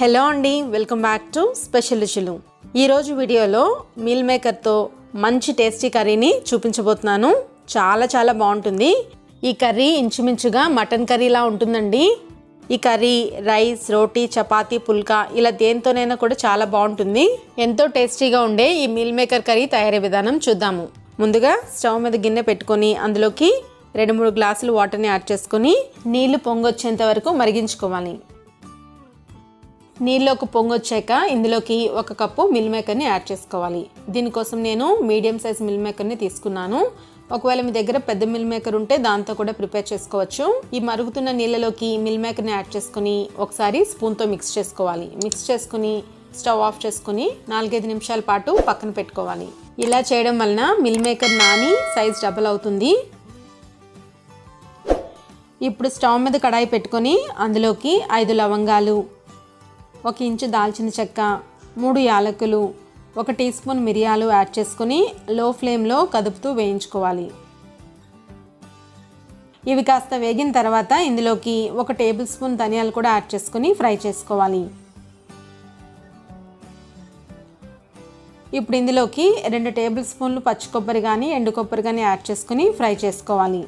Hello అండి welcome back to special రుచులు. ఈరోజు వీడియోలో మీల్ మేకర్తో మంచి టేస్టీ కర్రీని చూపించబోతున్నాను. చాలా చాలా బాగుంటుంది. ఈ కర్రీ ఇంచుమించుగా మటన్ కర్రీలా ఉంటుందండి. ఈ కర్రీ రైస్ రోటీ చపాతీ పుల్కా ఇలా దేంతోనైనా కూడా చాలా బాగుంటుంది. ఎంతో టేస్టీగా ఉండే ఈ మీల్ మేకర్ కర్రీ తయారీ విధానం చూద్దాము. ముందుగా స్టవ్ మీద గిన్నె పెట్టుకొని అందులోకి రెండు మూడు గ్లాసులు వాటర్ని యాడ్ చేసుకొని నీళ్ళు పొంగొచ్చేంత వరకు మరిగించుకోవాలి. నీళ్ళలోకి పొంగొచ్చాక ఇందులోకి ఒక కప్పు మిల్ మేకర్ని యాడ్ చేసుకోవాలి. దీనికోసం నేను మీడియం సైజ్ మిల్ మేకర్ని తీసుకున్నాను. ఒకవేళ మీ దగ్గర పెద్ద మిల్ మేకర్ ఉంటే దాంతో కూడా ప్రిపేర్ చేసుకోవచ్చు. ఈ మరుగుతున్న నీళ్ళలోకి మిల్ మేకర్ని యాడ్ చేసుకుని ఒకసారి స్పూన్తో మిక్స్ చేసుకోవాలి. మిక్స్ చేసుకుని స్టవ్ ఆఫ్ చేసుకుని నాలుగైదు నిమిషాల పాటు పక్కన పెట్టుకోవాలి. ఇలా చేయడం వలన మిల్ మేకర్ నాని సైజ్ డబల్ అవుతుంది. ఇప్పుడు స్టవ్ మీద కడాయి పెట్టుకొని అందులోకి ఐదు లవంగాలు ఒక ఇంచు దాల్చిన చెక్క మూడు యాలకులు ఒక టీ స్పూన్ మిరియాలు యాడ్ చేసుకొని లో ఫ్లేమ్లో కదుపుతూ వేయించుకోవాలి. ఇవి కాస్త వేగిన తర్వాత ఇందులోకి ఒక టేబుల్ స్పూన్ ధనియాలు కూడా యాడ్ చేసుకొని ఫ్రై చేసుకోవాలి. ఇప్పుడు ఇందులోకి రెండు టేబుల్ స్పూన్లు పచ్చి కొబ్బరి కానీ ఎండు కొబ్బరి కానీ యాడ్ చేసుకొని ఫ్రై చేసుకోవాలి.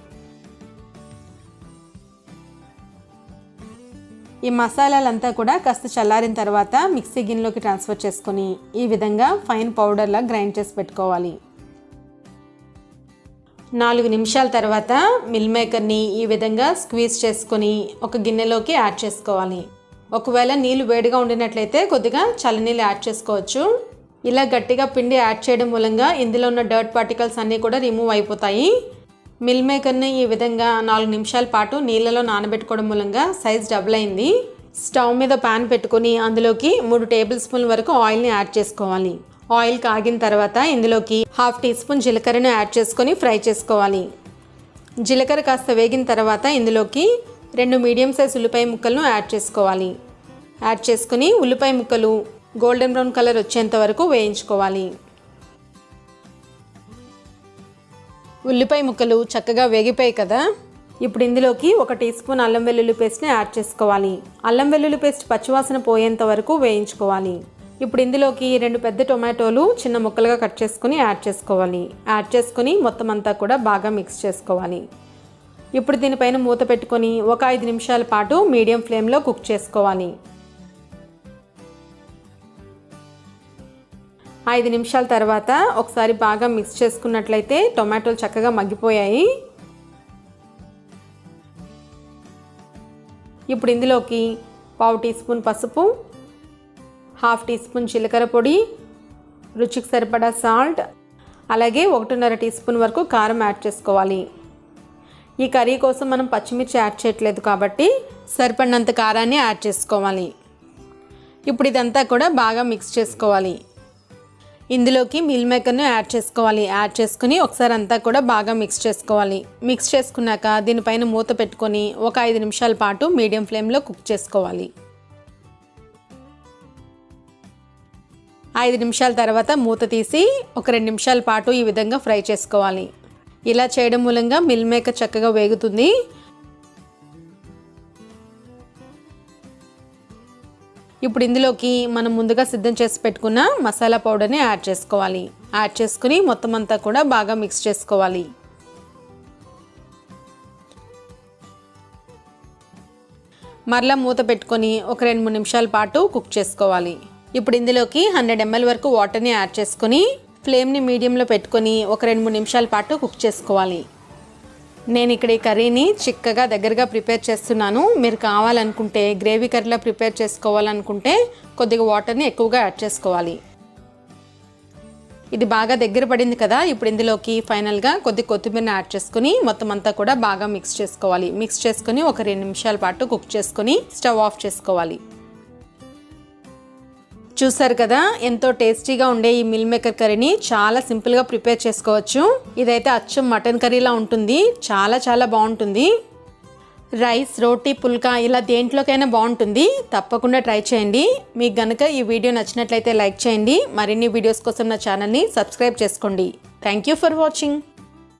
ఈ మసాలాలంతా కూడా కాస్త చల్లారిన తర్వాత మిక్సీ గిన్నెలోకి ట్రాన్స్ఫర్ చేసుకొని ఈ విధంగా ఫైన్ పౌడర్లా గ్రైండ్ చేసి పెట్టుకోవాలి. నాలుగు నిమిషాల తర్వాత మిల్ మేకర్ని ఈ విధంగా స్క్వీజ్ చేసుకొని ఒక గిన్నెలోకి యాడ్ చేసుకోవాలి. ఒకవేళ నీళ్ళు వేడిగా ఉండినట్లయితే కొద్దిగా చల్లనీళ్ళు యాడ్ చేసుకోవచ్చు. ఇలా గట్టిగా పిండి యాడ్ చేయడం మూలంగా ఇందులో ఉన్న డర్ట్ పార్టికల్స్ అన్నీ కూడా రిమూవ్ అయిపోతాయి. మిల్ మేకర్ని ఈ విధంగా నాలుగు నిమిషాల పాటు నీళ్ళలో నానబెట్టుకోవడం మూలంగా సైజ్ డబుల్ అయింది. స్టవ్ మీద పాన్ పెట్టుకొని అందులోకి మూడు టేబుల్ స్పూన్ వరకు ఆయిల్ని యాడ్ చేసుకోవాలి. ఆయిల్ కాగిన తర్వాత ఇందులోకి హాఫ్ టీ స్పూన్ జీలకర్రను యాడ్ చేసుకొని ఫ్రై చేసుకోవాలి. జీలకర్ర కాస్త వేగిన తర్వాత ఇందులోకి రెండు మీడియం సైజ్ ఉల్లిపాయ ముక్కలను యాడ్ చేసుకోవాలి. యాడ్ చేసుకుని ఉల్లిపాయ ముక్కలు గోల్డెన్ బ్రౌన్ కలర్ వచ్చేంత వరకు వేయించుకోవాలి. ఉల్లిపాయ ముక్కలు చక్కగా వేగిపోయాయి కదా. ఇప్పుడు ఇందులోకి ఒక టీ స్పూన్ అల్లం వెల్లుల్లి పేస్ట్ని యాడ్ చేసుకోవాలి. అల్లం వెల్లుల్లి పేస్ట్ పచ్చివాసన పోయేంత వరకు వేయించుకోవాలి. ఇప్పుడు ఇందులోకి రెండు పెద్ద టొమాటోలు చిన్న ముక్కలుగా కట్ చేసుకుని యాడ్ చేసుకోవాలి. యాడ్ చేసుకుని మొత్తం అంతా కూడా బాగా మిక్స్ చేసుకోవాలి. ఇప్పుడు దీనిపైన మూత పెట్టుకొని ఒక ఐదు నిమిషాల పాటు మీడియం ఫ్లేమ్లో కుక్ చేసుకోవాలి. ఐదు నిమిషాల తర్వాత ఒకసారి బాగా మిక్స్ చేసుకున్నట్లయితే టొమాటోలు చక్కగా మగ్గిపోయాయి. ఇప్పుడు ఇందులోకి పావు టీ స్పూన్ పసుపు హాఫ్ టీ స్పూన్ జీలకర్ర పొడి రుచికి సరిపడా సాల్ట్ అలాగే ఒకటిన్నర టీ స్పూన్ వరకు కారం యాడ్ చేసుకోవాలి. ఈ కర్రీ కోసం మనం పచ్చిమిర్చి యాడ్ చేయట్లేదు కాబట్టి సరిపడినంత కారాన్ని యాడ్ చేసుకోవాలి. ఇప్పుడు ఇదంతా కూడా బాగా మిక్స్ చేసుకోవాలి. ఇందులోకి మిల్ మేకర్ను యాడ్ చేసుకోవాలి. యాడ్ చేసుకుని ఒకసారి అంతా కూడా బాగా మిక్స్ చేసుకోవాలి. మిక్స్ చేసుకున్నాక దీనిపైన మూత పెట్టుకొని ఒక ఐదు నిమిషాల పాటు మీడియం ఫ్లేమ్లో కుక్ చేసుకోవాలి. ఐదు నిమిషాల తర్వాత మూత తీసి ఒక రెండు నిమిషాల పాటు ఈ విధంగా ఫ్రై చేసుకోవాలి. ఇలా చేయడం మూలంగా మిల్ మేకర్ చక్కగా వేగుతుంది. ఇప్పుడు ఇందులోకి మనం ముందుగా సిద్ధం చేసి పెట్టుకున్న మసాలా పౌడర్ని యాడ్ చేసుకోవాలి. యాడ్ చేసుకుని మొత్తం అంతా కూడా బాగా మిక్స్ చేసుకోవాలి. మరలా మూత పెట్టుకొని ఒక రెండు మూడు నిమిషాల పాటు కుక్ చేసుకోవాలి. ఇప్పుడు ఇందులోకి హండ్రెడ్ ఎంఎల్ వరకు వాటర్ని యాడ్ చేసుకొని ఫ్లేమ్ని మీడియంలో పెట్టుకొని ఒక రెండు మూడు నిమిషాల పాటు కుక్ చేసుకోవాలి. నేను ఇక్కడ ఈ కర్రీని చిక్కగా దగ్గరగా ప్రిపేర్ చేస్తున్నాను. మీరు కావాలనుకుంటే గ్రేవీ కర్రీలా ప్రిపేర్ చేసుకోవాలనుకుంటే కొద్దిగా వాటర్ని ఎక్కువగా యాడ్ చేసుకోవాలి. ఇది బాగా దగ్గర పడింది కదా ఇప్పుడు ఇందులోకి ఫైనల్గా కొద్ది కొత్తిమీరని యాడ్ చేసుకుని మొత్తం అంతా కూడా బాగా మిక్స్ చేసుకోవాలి. మిక్స్ చేసుకుని ఒక రెండు నిమిషాల పాటు కుక్ చేసుకుని స్టవ్ ఆఫ్ చేసుకోవాలి. చూసారు కదా ఎంతో టేస్టీగా ఉండే ఈ మిల్ మేకర్ కర్రీని చాలా సింపుల్గా ప్రిపేర్ చేసుకోవచ్చు. ఇదైతే అచ్చం మటన్ కర్రీలా ఉంటుంది. చాలా చాలా బాగుంటుంది. రైస్ రోటీ పుల్కా ఇలా దేంట్లోకైనా బాగుంటుంది. తప్పకుండా ట్రై చేయండి. మీకు గనుక ఈ వీడియో నచ్చినట్లయితే లైక్ చేయండి. మరిన్ని వీడియోస్ కోసం నా ఛానల్ని సబ్స్క్రైబ్ చేసుకోండి. Thank you for watching